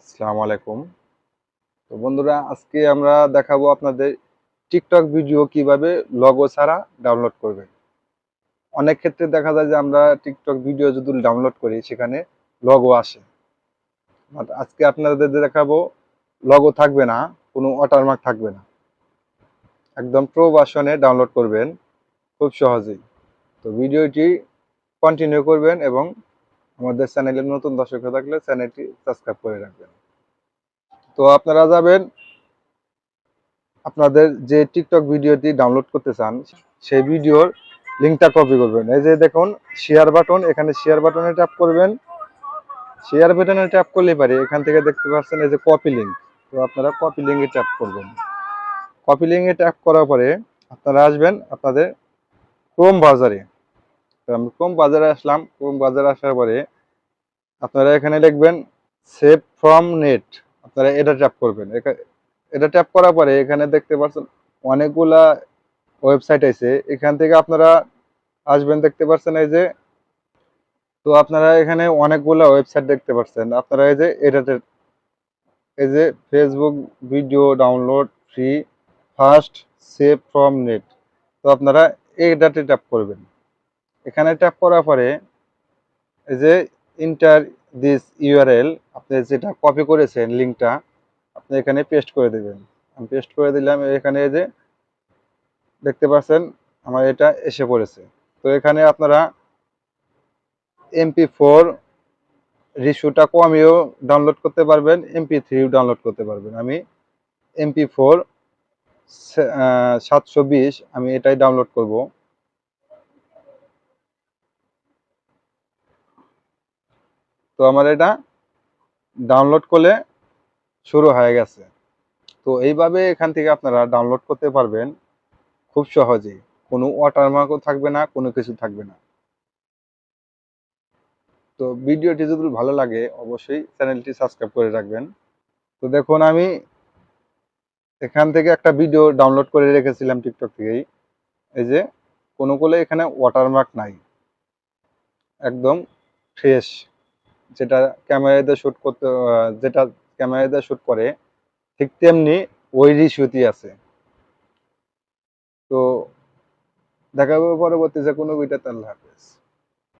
আসসালামু আলাইকুম। তো বন্ধুরা, আজকে আমরা দেখাবো আপনাদের টিকটক ভিডিও কীভাবে লগো ছাড়া ডাউনলোড করবে অনেক ক্ষেত্রে দেখা যায় যে আমরা টিকটক ভিডিও যদি ডাউনলোড করি, সেখানে লগো আসে। আজকে আপনাদের দেখাবো লগো থাকবে না, কোনো ওয়াটারমার্ক থাকবে না। একদম প্রো ভার্সনে ডাউনলোড করবেন, খুব সহজেই। তো ভিডিওটি কন্টিনিউ করবেন এবং আমাদের চ্যানেলে নতুন দর্শক থাকলে চ্যানেলটি সাবস্ক্রাইব করে রাখবেন। তো আপনারা যাবেন, আপনাদের যে টিকটক ভিডিওটি ডাউনলোড করতে চান, সেই ভিডিওর লিঙ্কটা কপি করবেন। এই যে দেখুন শেয়ার বাটন এখানে শেয়ার বাটনে ট্যাপ করবেন। শেয়ার বাটনে ট্যাপ করলেই পারে, এখান থেকে দেখতে পাচ্ছেন এই যে কপি লিঙ্ক তো আপনারা কপি লিঙ্কে ট্যাপ করবেন। কপি লিঙ্কে ট্যাপ করার পরে আপনারা আসবেন আপনাদের ক্রোম তো আমি ক্রোম বাজারে আসলাম ক্রোম বাজারে আসার পরে আপনারা এখানে লিখবেন সেভ ফ্রম নেট আপনারা এটা ট্যাপ করবেন। এটা ট্যাপ করার পরে এখানে দেখতে পাচ্ছেন অনেকগুলা ওয়েবসাইট আছে। এখান থেকে আপনারা আসবেন, দেখতে পাচ্ছেন এই যে, তো আপনারা এখানে অনেকগুলা ওয়েবসাইট দেখতে পাচ্ছেন আপনারা এই যে, এটাতে, এই যে Facebook video download free fast save from net তো আপনারা এইটাতে ট্যাপ করবেন। এখানে ট্যাপ করার পরে এই যে ইন্টার দিস ইউআরএল আপনি যেটা কপি করেছেন লিঙ্কটা আপনি এখানে পেস্ট করে দেবেন। আমি পেস্ট করে দিলাম, এখানে যে দেখতে পাচ্ছেন, আমার এটা এসে পড়েছে। তো এখানে আপনারা এমপি ফোর রিস্যুটা কমিয়েও ডাউনলোড করতে পারবেন এমপি থ্রিও ডাউনলোড করতে পারবেন। আমি এমপি ফোর সাতশো বিশ, আমি এটাই ডাউনলোড করব। তো আমার এটা ডাউনলোড করলে শুরু হয়ে গেছে। তো এইভাবে এখান থেকে আপনারা ডাউনলোড করতে পারবেন খুব সহজেই। কোনো ওয়াটারমার্কও থাকবে না, কোনো কিছু থাকবে না। তো ভিডিওটি যদি ভালো লাগে, অবশ্যই চ্যানেলটি সাবস্ক্রাইব করে রাখবেন। তো দেখুন, আমি এখান থেকে একটা ভিডিও ডাউনলোড করে রেখেছিলাম টিকটক থেকেই। এই যে, কোনো কোলে এখানে ওয়াটারমার্ক নাই। একদম ফ্রেশ যেটা ক্যামেরা ক্যামেরাতে শ্যুট করতে যেটা ক্যামেরাতে শ্যুট করে, ঠিক তেমনি ওই রিসুতি আছে। তো দেখা হবে পরবর্তী যে কোনো ভিডিওতে আল্লাহ হাফেজ।